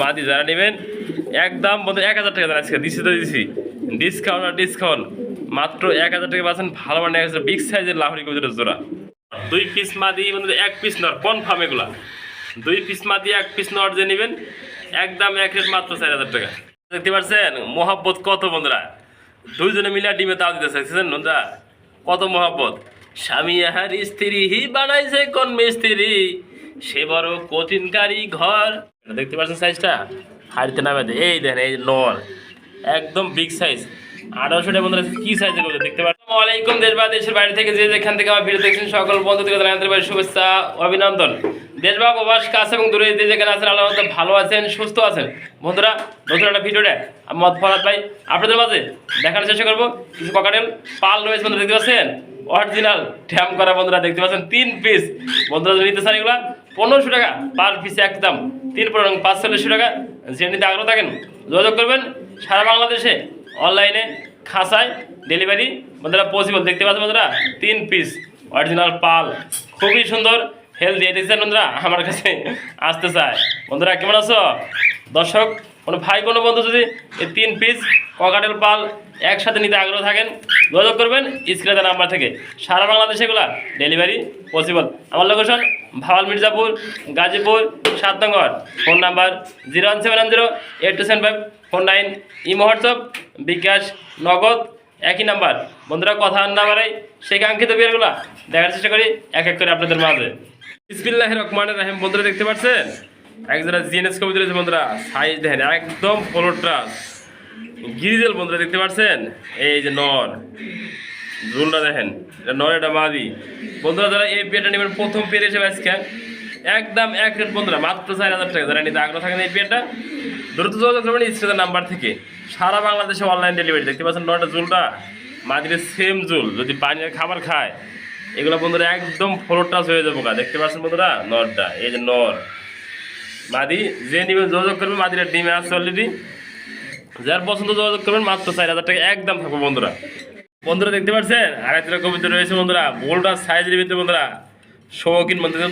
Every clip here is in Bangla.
মাদি, যারা নেবেন একদম বলতে এক হাজার টাকা দেন আজকে। দিচ্ছি তো দিচ্ছি ডিসকাউন্ট আর ডিসকাউন্ট মাত্র এক হাজার টাকা পাচ্ছেন ভালো মানে বিগ সাইজের লাহরি কবিতার জোড়া। দুই পিস মাদি মানে এক পিস নর কনফার্ম এগুলা। দুই পিস মাদি, এক পিস নর যে নেবেন একদম এক রেট মাত্র চার হাজার টাকা। দেখতে পাচ্ছেন, মোহাব্বত কত বন্ধুরা? দুইজনে মিলে ডিমে তাও দিতে চাইছেন বন্ধুরা। কত মোহাব্বত? স্বামী আহার স্ত্রী বানাইছে কোন মিস্ত্রি সে বড় কঠিনকারী ঘর। দেখতে পাচ্ছেন সাইজটা হাড়িতে নামে দেয়। এই দেখেন, এই নর একদম বিগ সাইজ আঠারোশো টাকা বন্ধুরা কি সাইজের করবে দেখতে পাচ্ছেন? আসসালামাইকুম দেশ বা দেশের বাইরে থেকে যে যেখান থেকে আমার ভিডিও দেখছেন, সকল বন্ধু থেকে জানাই আন্তরিক শুভেচ্ছা, অভিনন্দন। দেশ বা প্রবাস কাছে এবং দূরে যে যেখানে আছেন আল্লাহ ভালো আছেন, সুস্থ আছেন। বন্ধুরা, নতুন একটা ভিডিওটা আমি মত ফরাত ভাই আপনাদের মাঝে দেখার চেষ্টা করব। কিছু ককাটেল পাল রয়েছে বন্ধুরা, দেখতে পাচ্ছেন? অরিজিনাল ঠ্যাম করা বন্ধুরা, দেখতে পাচ্ছেন? তিন পিস বন্ধুরা নিতে চান এগুলা, পনেরোশো টাকা পার পিস একদম। তিন পনেরো পাঁচচল্লিশশো টাকা যে নিতে আগ্রহ থাকেন। যোগাযোগ করবেন সারা বাংলাদেশে, অনলাইনে, খাঁচায়, ডেলিভারি। বন্ধুরা পসিবল দেখতে পাচ্ছেন বন্ধুরা, তিন পিস অরিজিনাল পাল। খুবই সুন্দর হেলদি এটি বন্ধুরা, আমার কাছে আসতে চায়। বন্ধুরা, কেমন আছো? দর্শক কোনো ভাই, কোনো বন্ধু যদি এই তিন পিস ককাটেল পাল একসাথে নিতে আগ্রহ থাকেন, যোগাযোগ করবেন স্ক্রিনে নাম্বার থেকে। সারা বাংলাদেশে এগুলা ডেলিভারি পসিবল আমার লোকেশন ভাওয়াল মির্জাপুর, গাজীপুর, সাত নম্বর। Phone number zero one seven zero eight two seven five four nine. Imo WhatsApp, bKash, Nagad, একই নাম্বার। বন্ধুরা, কথা না বাড়াই সেই কাঙ্ক্ষিত বিয়ারগুলো দেখার চেষ্টা করি, এক এক করে আপনাদের মাঝে। ইসমিল্লাহ রহমানের রাহিম। বন্ধুরা, দেখতে পাচ্ছেন? একজোড়া জিএনএস কবি রয়েছে বন্ধুরা সাইজ দেখেন, একদম ফলোট্রাস গিরিজেল বন্ধুরা, দেখতে পাচ্ছেন? এই যে নর। ঝুলটা দেখেন, এটা নর, এটা মাদি। বন্ধুরা, যারা এই পেয়ারটা নেবেন, প্রথম পেয়ার হিসেবে আজকে, একদম এক রেট বন্ধুরা, মাত্র চার হাজার টাকা। যারা নিতে আগ্রহ থাকেন এই পেয়ারটা, দ্রুত যোগাযোগ করবেন স্ক্রিনের নাম্বার থেকে। সারা বাংলাদেশে অনলাইন ডেলিভারি দেখতে পাচ্ছেন নটা জুলটা মাদির সেম জুল যদি পানির খাবার খায়। এগুলো বন্ধুরা, একদম ফ্লোর টাচ হয়ে যাব দেখতে পাচ্ছেন বন্ধুরা, নরটা, এই যে নর। মাদি, যে নিবেন যোগাযোগ করবেন মাদির ডিমে আছে অলরেডি যার পছন্দ যোগাযোগ করবেন, মাত্র চার হাজার টাকা একদম থাকব বন্ধুরা। বন্ধুরা, দেখতে পাচ্ছেন? আরেকটা কবিতা রয়েছে বন্ধুরা বোলটার সাইজের ভিতরে বন্ধুরা। শৌখিন বন্ধুরা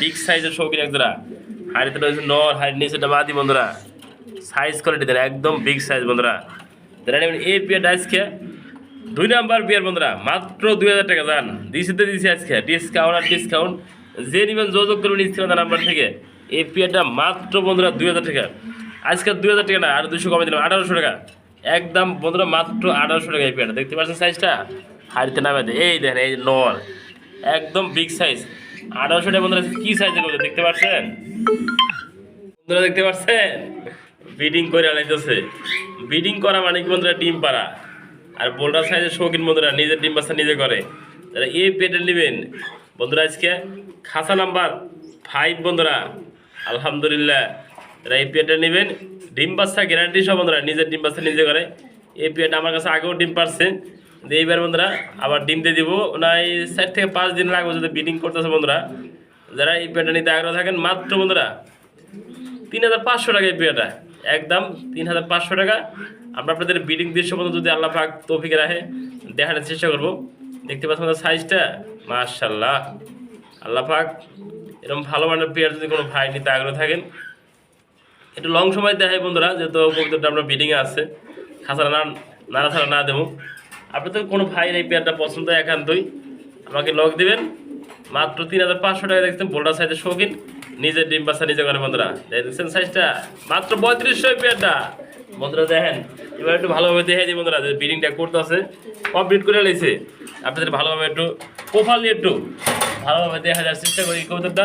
বিগ সাইজের শৌখিন একজোড়া। হাড়িতে রয়েছে নর, হাড়ির নিচে একটা মাদি বন্ধুরা। সাইজ কোয়ালিটি দেন, একদম বিগ সাইজ বন্ধুরা। যারা নেবেন এই পিয়ারটা আজকে, দুই নাম্বার বিয়ার বন্ধুরা, মাত্র দুই হাজার টাকা যান। দিছি তো দিছি আজকে ডিসকাউন্ট আর ডিসকাউন্ট যে নেবেন যোগাযোগ করবেন স্ক্রিনের নাম্বার থেকে। এই পিয়ারটা মাত্র বন্ধুরা দুই হাজার টাকা। আজকে দুই হাজার টাকা না, আর দুশো কমে দিলাম, আঠারোশো টাকা। একদম বন্ধুরা মাত্র আঠারোশো টাকা এই দেখতে পাচ্ছেন সাইজটা হাড়িতে নামে এই দেখেন, এই নর একদম বিগ সাইজ আঠারোশো টাকা বন্ধুরা, কী সাইজের করবে দেখতে পাচ্ছেন? বন্ধুরা, দেখতে পাচ্ছেন? বিডিং করে আনাইতেছে। বিডিং করা মানে কি বন্ধুরা? ডিম পাড়া। আর বোল্ডার সাইজের শৌখিন বন্ধুরা, নিজের ডিম বাচ্চা নিজে করে। যারা এই পেটে নেবেন। বন্ধুরা, আজকে খাসা নাম্বার ফাইভ বন্ধুরা। আলহামদুলিল্লাহ। যারা এই পেটে নেবেন। ডিম বাচ্চা গ্যারান্টি সব বন্ধুরা, নিজের ডিম বাচ্চা নিজে করে। এই আমার কাছে আগেও ডিম পারছে। এইবার বন্ধুরা, আবার ডিম দিয়ে দিব। এই চার থেকে পাঁচ দিন লাগবে যদি বিডিং করতেছে বন্ধুরা। যারা এই নিতে আগ্রহ থাকেন, মাত্র বন্ধুরা, তিন হাজার পাঁচশো টাকা এই একদম তিন হাজার পাঁচশো টাকা। আমরা আপনাদের বিডিং দৃশ্য মতো যদি আল্লাহ পাক তৌফিকে রাখে, দেখানোর চেষ্টা করব। দেখতে পাচ্ছেন আমাদের সাইজটা মার্শাল্লাহ আল্লাহ পাক এরকম ভালো মানের পেয়ার যদি কোনো ভাই নিতে আগ্রহ থাকেন, একটু লং সময় দেখাই বন্ধুরা, যেহেতু কবিতাটা আমরা বিডিংয়ে আছে, খাসারা না নাড়া ছাড়া না দেবো। আপনাদের কোনো ভাইয়ের এই পেয়ারটা পছন্দ একান্তই, আমাকে লক দিবেন। মাত্র তিন হাজার পাঁচশো টাকা দেখছেন, বোল্ডার সাইজের শৌখিন, নিজের ডিম বাচ্চা নিজে করে বন্ধুরা। দেখছেন সাইজটা মাত্র পঁয়ত্রিশশো পেয়ারটা বন্ধুরা দেখেন, এবার একটু ভালোভাবে দেখে দিই বন্ধুরা, যে বিডিংটা করতে আছে কমপ্লিট করে লেছে আপনাদের ভালোভাবে একটু প্রোফাইল একটু ভালোভাবে দেখা যাওয়ার চেষ্টা করি, কবুতরটা।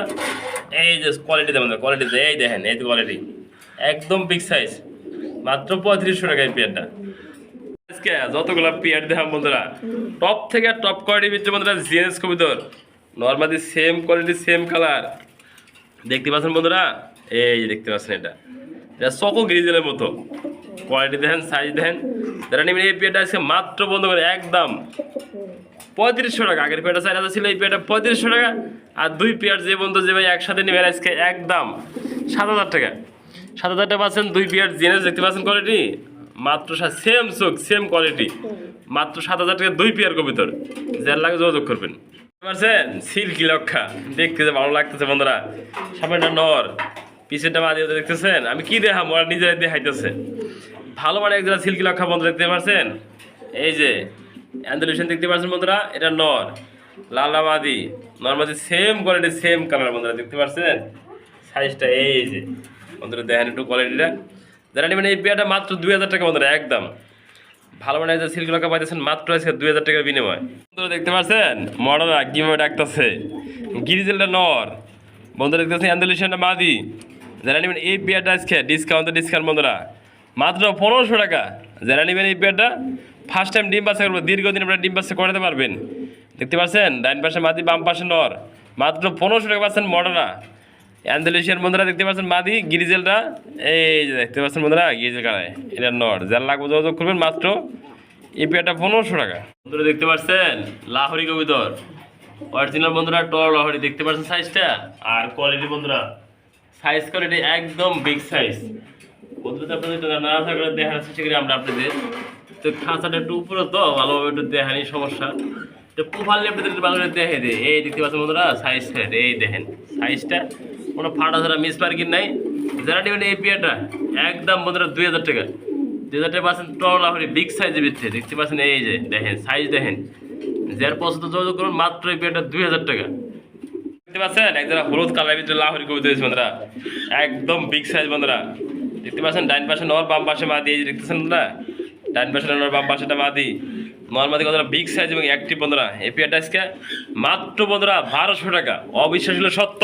এই যে কোয়ালিটি দেবেন কোয়ালিটিতে এই দেখেন, এই কোয়ালিটি একদম বিগ সাইজ মাত্র পঁয়ত্রিশশো টাকা এই পেয়ারটা। আজকে যতগুলো পেয়ার দেখাম বন্ধুরা টপ থেকে টপ কোয়ালিটির ভিতরে বন্ধুরা জিএনএস কবিতর। Normally same quality same colour দেখতে পাচ্ছেন বন্ধুরা? এই দেখতে পাচ্ছেন এটা। এটা সকো গ্রিজেলের মতো। কোয়ালিটি দেখেন সাইজ দেখেন এই পেয়ারটা আজকে মাত্র বন্ধ করে, একদম। পঁয়ত্রিশশো টাকা। আগের পেয়ারটা চার হাজার ছিল, এই পেয়ারটা পঁয়ত্রিশশো টাকা। আর দুই পেয়ার যে বন্ধু যে ভাই একসাথে নেবেন আজকে একদম সাত হাজার টাকা। সাত হাজার টাকা পাচ্ছেন দুই পেয়ার জেনেস দেখতে পাচ্ছেন কোয়ালিটি মাত্র সেম চোখ সেম কোয়ালিটি মাত্র সাত হাজার টাকা দুই পেয়ার কবিতর। যার লাগে যোগাযোগ করবেন। পারছেন সিল্কি লক্ষা। দেখতে যে ভালো লাগতেছে বন্ধুরা। সামনেটা নর। পিছেরটা মাদি দেখতেছেন? আমি কি দেখাম ওরা নিজেরাই দেখাইতেছে। ভালো মানে একজন সিল্কি লক্ষা বন্ধু দেখতে পারছেন এই যে অ্যান্ডালুশন দেখতে পাচ্ছেন বন্ধুরা? এটা নর। লালা মাদি নর মাদি সেম কোয়ালিটি সেম কালার বন্ধুরা, দেখতে পাচ্ছেন সাইজটা এই যে। বন্ধুরা, দেখেন একটু কোয়ালিটিটা যারা নেবেন এই পেয়ারটা মাত্র দুই হাজার টাকা বন্ধুরা, একদম। ভালো মানে যে পাইতেছেন, মাত্র আজকে দুই হাজার টাকার বিনিময়। বন্ধুরা, দেখতে পাচ্ছেন মডারা কীভাবে ডাকতেছে। গিরিজেলটা নর। বন্ধুরা দেখতেছেন অ্যান্ডালুশনটা মাদি। যারা নেবেন এই পেয়ারটা আজকে ডিসকাউন্ট ডিসকাউন্ট বন্ধুরা। মাত্র পনেরোশো টাকা। যারা নেবেন এই পেয়ারটা ফার্স্ট টাইম ডিম বাচ্চা করব, দীর্ঘদিন আপনারা ডিম বাচ্চা করাতে পারবেন। দেখতে পাচ্ছেন? ডাইন পাশে মাদি, বাম পাশে নর। মাত্র পনেরোশো টাকা পাচ্ছেন মডারা অ্যান্ডালুশিয়ান বন্ধুরা, দেখতে পাচ্ছেন মাদি, গিরিজেলটা? এই যে দেখতে পাচ্ছেন বন্ধুরা গিরিজেল কালায় এটা নর। যার লাগবে যোগাযোগ করবেন মাত্র এই পনেরোশো টাকা। বন্ধুরা, দেখতে পাচ্ছেন? লাহরি কবিতর। অরিজিনাল বন্ধুরা টল লাহরি। দেখতে পাচ্ছেন সাইজটা আর কোয়ালিটি বন্ধুরা সাইজ কোয়ালিটি একদম বিগ সাইজ বন্ধুরা, আপনাদের না থাকলে দেখার করি আমরা আপনাদের। তো খাঁচাটা একটু উপরে তো, ভালোভাবে একটু দেখানি, সমস্যা। তো প্রোফাইল একটু ভালো করে দেখে দে। এই দেখতে পাচ্ছেন বন্ধুরা সাইজ সেট এই দেখেন সাইজটা কোনো ফাটা ছাড়া মিস পার্কিং নাই। যারা নেবেন এই পেয়ারটা, একদম বন্ধুরা দুই হাজার টাকা। দুই হাজার টাকা পাচ্ছেন টল লাহরি বিগ সাইজের ভিতরে। দেখতে পাচ্ছেন এই যে, দেখেন সাইজ দেখেন। যার পছন্দ যোগাযোগ করুন, মাত্র এই পেয়ারটা দুই হাজার টাকা। দেখতে পাচ্ছেন একজোড়া হলুদ কালার ভিতরে লাহরি কবিতা হয়েছে বন্ধুরা। একদম বিগ সাইজ বন্ধুরা। দেখতে পাচ্ছেন ডাইন পাশে নর, বাম পাশে মাদি এই যে দেখতেছেন বন্ধুরা। ডাইন পাশে নর বাম পাশেটা মাদি। নর মাদি কতটা বিগ সাইজ এবং অ্যাক্টিভ বন্ধুরা। এই পেয়ারটা আজকে মাত্র বন্ধুরা বারোশো টাকা। অবিশ্বাস হলো সত্য।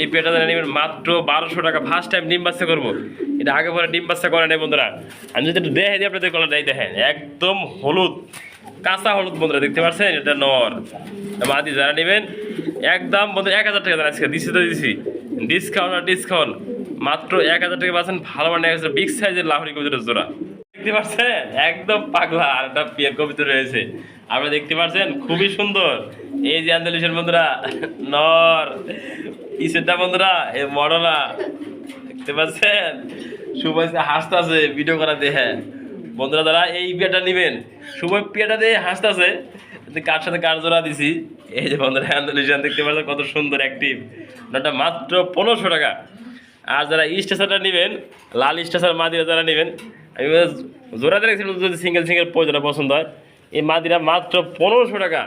এই পেয়ারটা যারা নেবেন মাত্র বারোশো টাকা। ফার্স্ট টাইম ডিম বাচ্চা করব। এটা আগে পরে ডিম বাচ্চা করে নেই বন্ধুরা। আমি যদি একটু দেখে দিই আপনাদের কলার দেখেন, একদম হলুদ। কাঁচা হলুদ বন্ধুরা, দেখতে পাচ্ছেন? এটা নর। মাদি, যারা নেবেন, একদম বন্ধু, এক হাজার টাকা আজকে। দিচ্ছি তো দিচ্ছি ডিসকাউন্ট আর ডিসকাউন্ট মাত্র এক হাজার টাকা পাচ্ছেন। ভালো মানে বিগ সাইজের লাহরি কবিতার জোড়া। দেখতে পাচ্ছেন একদম পাগলা আর একটা পিয়ার কবিতা রয়েছে। আপনারা দেখতে পাচ্ছেন খুবই সুন্দর। এই যে আন্দোলিশের বন্ধুরা, নর ইসেরটা বন্ধুরা এ মডলা দেখতে পাচ্ছেন? সুভাষ হাসতেছে ভিডিও করা দেখে বন্ধুরা যারা এই বিয়েটা নেবেন। শুভ পিয়াটা দিয়ে হাসতেছে। কার সাথে কার জোড়া দিছি? এই যে বন্ধুরা আন্দোলিশন দেখতে পাচ্ছেন কত সুন্দর অ্যাক্টিভ ওটা মাত্র পনেরোশো টাকা। আর যারা স্টেশনটা নেবেন, লাল স্টেশন মাদিরা যারা নেবেন আমি জোড়াতে রেখেছিলাম যদি সিঙ্গেল সিঙ্গেল যেটা পছন্দ হয়, এই মাদিরা মাত্র পনেরোশো টাকা।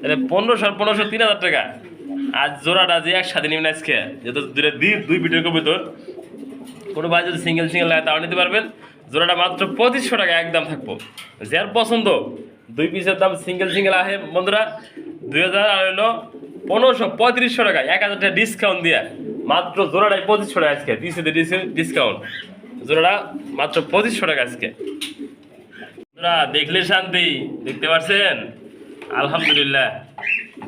তাহলে পনেরোশো পনেরোশো তিন হাজার টাকা। আর জোড়াটা যে একসাথে নেবেন আজকে, যেহেতু দুটো দুই দুই ভিডিওর ভিতর কোনো ভাই যদি সিঙ্গেল সিঙ্গেল লাগে তাও নিতে পারবেন। জোড়াটা মাত্র পঁচিশশো টাকা, একদম থাকব। যার পছন্দ, দুই পিসের দাম সিঙ্গেল সিঙ্গেল আহে বন্ধুরা, দুই হাজার আর হলো পনেরোশো, পঁয়ত্রিশশো টাকা। এক হাজার টাকা ডিসকাউন্ট দিয়ে। মাত্র জোড়াটাই পঁচিশশো টাকা আজকে। ডিসকাউন্ট জোড়াটা মাত্র পঁচিশশো টাকা আজকে। জোড়া দেখলে শান্তি, দেখতে পাচ্ছেন আলহামদুলিল্লাহ।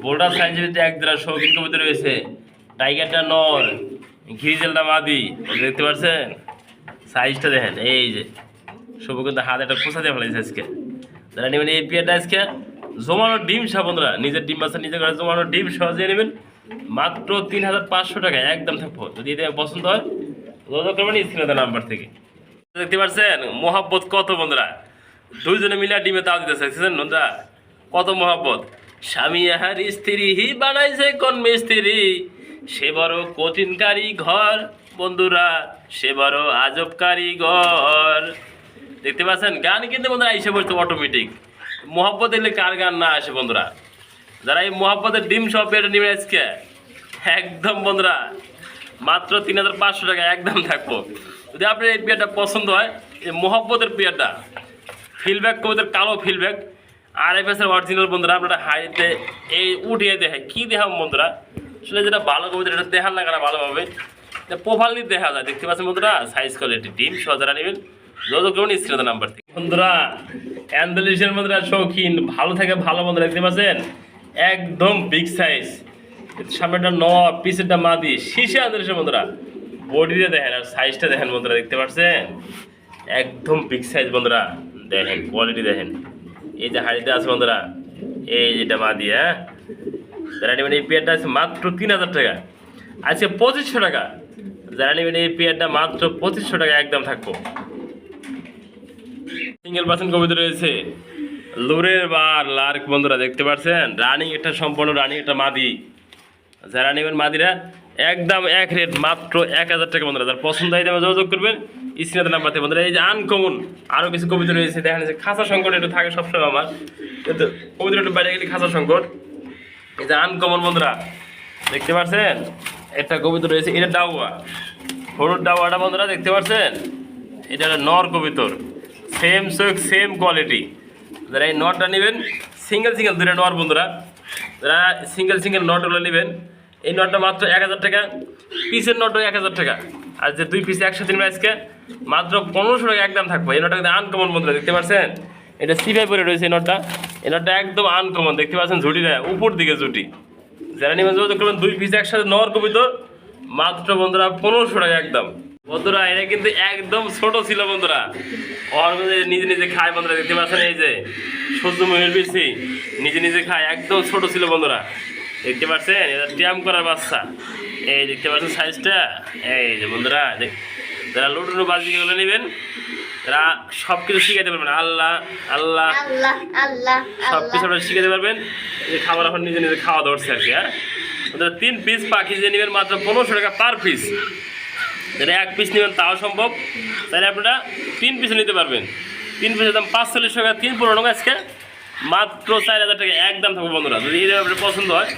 বোল্ডার সাইজের এক জোড়া শৌখিন কবিতা রয়েছে, টাইগারটা নর ঘিরিজেলটা মাদি, দেখতে পাচ্ছেন সাইজটা দেখেন, এই যে শুভ কিন্তু হাত একটা খোসা দিয়ে ফেলেছে আজকে। যারা নেবেন এই পিয়ারটা আজকে, জমানো ডিম সহ বন্ধুরা, নিজের ডিম বাচ্চা নিজের ঘরে জমানো ডিম সহজে নেবেন, মাত্র তিন হাজার পাঁচশো টাকা, একদম থাকব। যদি পছন্দ হয় স্ক্রিনে নাম্বার থেকে। দেখতে পাচ্ছেন, মোহাব্বত কত বন্ধুরা? দুইজনে মিলে ডিমে তাও দিতে চাইছেন বন্ধুরা। কত মোহাব্বত? স্বামী আহার স্ত্রী হি বানাইছে কোন মিস্ত্রি? সে বড় কঠিন ঘর বন্ধুরা, সে বড় আজব কারিগর। দেখতে পাচ্ছেন, গান কিন্তু বন্ধুরা এসে পড়ছে অটোমেটিক মোহাব্বত এলে কার গান না আসে বন্ধুরা? যারা এই মোহাব্বতের ডিম সব পেটে নিবে আজকে। একদম বন্ধুরা। মাত্র তিন হাজার পাঁচশো টাকা একদম থাকব। যদি আপনার এই পেয়ারটা পছন্দ হয়, এই মোহাব্বতের পেয়ারটা ফিলব্যাক কবিতার কালো ফিলব্যাক আর এফ এসের অরিজিনাল বন্ধুরা, আপনারা হাইতে এই উঠিয়ে দেখে কী দেখাম বন্ধুরা? আসলে যেটা ভালো কবিতা এটা দেখার লাগানো ভালোভাবে। প্রোফাইল দিয়ে দেখা যায়, দেখতে পাচ্ছেন বন্ধুরা? সাইজ কোয়ালিটি ডিম সজারা নেবেন, যোগাযোগ করুন স্ক্রিনের নাম্বার থেকে। বন্ধুরা অ্যান্ডলিশের বন্ধুরা, শৌখিন, ভালো থেকে, ভালো বন্ধুরা, দেখতে পাচ্ছেন? একদম বিগ সাইজ সামনেটা ন পিসেরটা মাদি। শীষে অ্যান্ডলিশের বন্ধুরা। বডিটা দেখেন আর সাইজটা দেখেন বন্ধুরা, দেখতে পাচ্ছেন? একদম বিগ সাইজ বন্ধুরা। দেখেন কোয়ালিটি দেখেন। এই যে হাড়িতে আছে বন্ধুরা, এই যেটা মাদি হ্যাঁ? যারা এই পেয়ারটা আছে মাত্র তিন হাজার টাকা। আজকে পঁচিশশো টাকা। যারা নেবেন এই পেয়ারটা মাত্র পঁচিশশো টাকা একদম থাকব। সিঙ্গেল পার্সেন্ট কবিতা রয়েছে। লুরের বার লার্ক বন্ধুরা, দেখতে পাচ্ছেন? রানিং একটা সম্পূর্ণ রানিং একটা মাদি। যারা নেবেন মাদিরা, একদম এক রেট মাত্র এক হাজার টাকা বন্ধুরা। যার পছন্দ হয় যোগাযোগ করবেন। স্ক্রিনের নাম্বার থেকে বন্ধুরা, এই যে আনকমন আরও কিছু কবিতা রয়েছে। দেখা যাচ্ছে খাঁচা সংকট একটু থাকে সবসময় আমার। কিন্তু কবিতা একটু বাইরে গেলে খাঁচা সংকট। এই যে আনকমন বন্ধুরা, দেখতে পাচ্ছেন একটা কবিতা রয়েছে, এটা ডাউয়া। হলুদ ডাউয়াটা বন্ধুরা, দেখতে পাচ্ছেন এটা একটা নর কবিতর। সেম সোক সেম কোয়ালিটি যারা এই নটটা নেবেন সিঙ্গেল সিঙ্গেল দুটো নর বন্ধুরা। যারা সিঙ্গেল সিঙ্গেল নটগুলো নেবেন এই নটটা মাত্র এক হাজার টাকা, পিসের নটও এক হাজার টাকা। আর যে দুই পিস একসাথে নেবেন আজকে, মাত্র পনেরোশো টাকা একদম থাকবে। এই নটটা কিন্তু আনকমন বন্ধুরা, দেখতে পাচ্ছেন? এটা সিপাই পরে রয়েছে এই নটটা এই নটটা একদম আনকমন দেখতে পাচ্ছেন ঝুটিটা উপর দিকে ঝুটি। যারা নিবেন যোগাযোগ করবেন, দুই পিস একসাথে নর কবি কবিতর মাত্র বন্ধুরা পনেরোশো টাকা একদম। বন্ধুরা, এটা কিন্তু একদম ছোট ছিল বন্ধুরা। ওর নিজে নিজে খায় বন্ধুরা, দেখতে পাচ্ছেন এই যে সূর্যময়ের বেশি নিজে নিজে খায়, একদম ছোট ছিল বন্ধুরা। দেখতে পাচ্ছেন? এটা ট্যাম করার বাচ্চা। এই দেখতে পাচ্ছেন সাইজটা? এই যে বন্ধুরা দেখ- যারা লুটুনু বাজিগুলো নেবেন তারা সব কিছু শিখাতে পারবেন। আল্লাহ আল্লাহ আল্লাহ সব কিছু আপনারা শিখাতে পারবেন। যে খাবার এখন নিজে নিজে খাওয়া ধরছে আর কি হ্যাঁ? তিন পিস পাখি যে নেবেন মাত্র পনেরোশো টাকা পার পিস যেটা এক পিস নেবেন তাও সম্ভব। তাহলে আপনারা তিন পিস নিতে পারবেন। তিন পিসের দাম পাঁচচল্লিশ টাকা তিন পনেরো টাকা আজকে। মাত্র চার হাজার টাকা একদম থাকবে বন্ধুরা। যদি এই আপনার পছন্দ হয়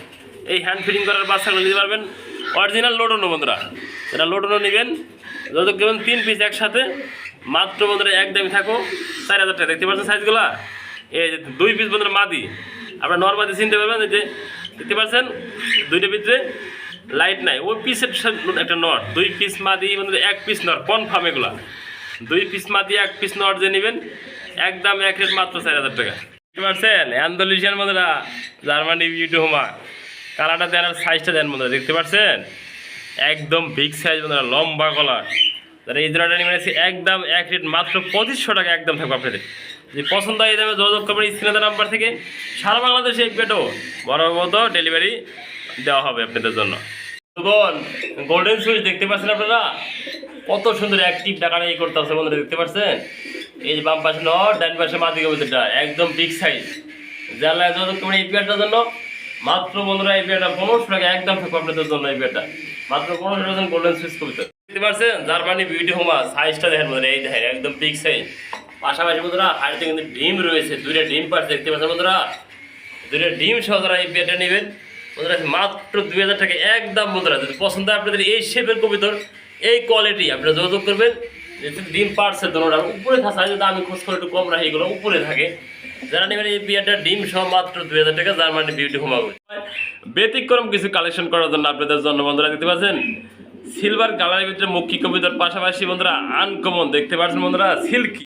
এই হ্যান্ড ফিটিং করার বাচ্চাগুলো নিতে পারবেন। অরিজিনাল লোডনো বন্ধুরা যেটা লোডনো নেবেন যত কেমন তিন পিস একসাথে। মাত্র বন্ধুরা একদমই থাকো। চার হাজার টাকা, দেখতে পাচ্ছেন সাইজগুলা এই যে দুই পিস বন্ধুরা, মাদি। আপনার নর্মাদি চিনতে পারবেন যে, দেখতে পাচ্ছেন? দুইটা ভিতরে লাইট নাই। ওই পিসের একটা নট দুই পিস মাদি, বন্ধুরা, এক পিস নট কনফার্ম এগুলা। দুই পিস মাদি, এক পিস নট যে নেবেন একদম এক রেট মাত্র চার হাজার টাকা। দেখতে পাচ্ছেন? অ্যান্ডোলিশিয়ান বন্ধুরা জার্মানি বিউটি হোমা কালারটা দেন আর সাইজটা দেন বন্ধুরা, দেখতে পাচ্ছেন? একদম বিগ সাইজ বন্ধুরা, লম্বা কলার যারা এই জোড়াটা নিয়ে আছে একদম এক রেট মাত্র পঁচিশশো টাকা একদম থাকবে আপনাদের। যদি পছন্দ হয় এই দামে যোগাযোগ করবেন স্ক্রিনে নাম্বার থেকে। সারা বাংলাদেশে এই পেটো, বড় মতো ডেলিভারি দেওয়া হবে আপনাদের জন্য। গোল্ডেন সুইচ দেখতে পাচ্ছেন আপনারা? কত সুন্দর অ্যাক্টিভ টাকাটা এই করতে আছে বন্ধুরা, দেখতে পাচ্ছেন? এই যে বাম পাশে নট, ডান পাশে কবিতাটা একদম বিগ সাইজ যারা যোগাযোগ করবেন এই জন্য মাত্র বন্ধুরা, এই পেয়ারটা পনেরোশো টাকা একদম আপনাদের জন্য, এই পেয়ারটা মাত্র পনেরোশো টাকা গোল্ডেন সুইচ কবিতা দেখতে পাচ্ছেন জার্মানি বিউটি হোমা সাইজটা দেখেন বন্ধুরা, এই দেখেন, একদম বিগ সাইজ পাশাপাশি বন্ধুরা, হাড়িতে কিন্তু ডিম রয়েছে, দুইটা ডিম পাচ্ছে দেখতে পাচ্ছেন বন্ধুরা? দুইটা ডিম সহ যারা এই পেয়ারটা নেবেন, বন্ধুরা, মাত্র দুই হাজার টাকা একদম বন্ধুরা, যদি পছন্দ আপনাদের এই শেপের কবিতর, এই কোয়ালিটি আপনারা যোগাযোগ করবেন। ডিম পারছে দোনোটা, উপরে থাকা যদি আমি খোঁজ করে একটু কম রাখি, এগুলো উপরে থাকে। যারা নেবেন এই বিয়ারটা ডিম সহ মাত্র দুই হাজার টাকা যার মানে বিউটি হোম ব্যতিক্রম কিছু কালেকশন করার জন্য আপনাদের জন্য বন্ধুরা, দেখতে পাচ্ছেন? সিলভার কালারের ভিতরে মুখী কবিতার পাশাপাশি বন্ধুরা আনকমন দেখতে পাচ্ছেন বন্ধুরা সিল্কি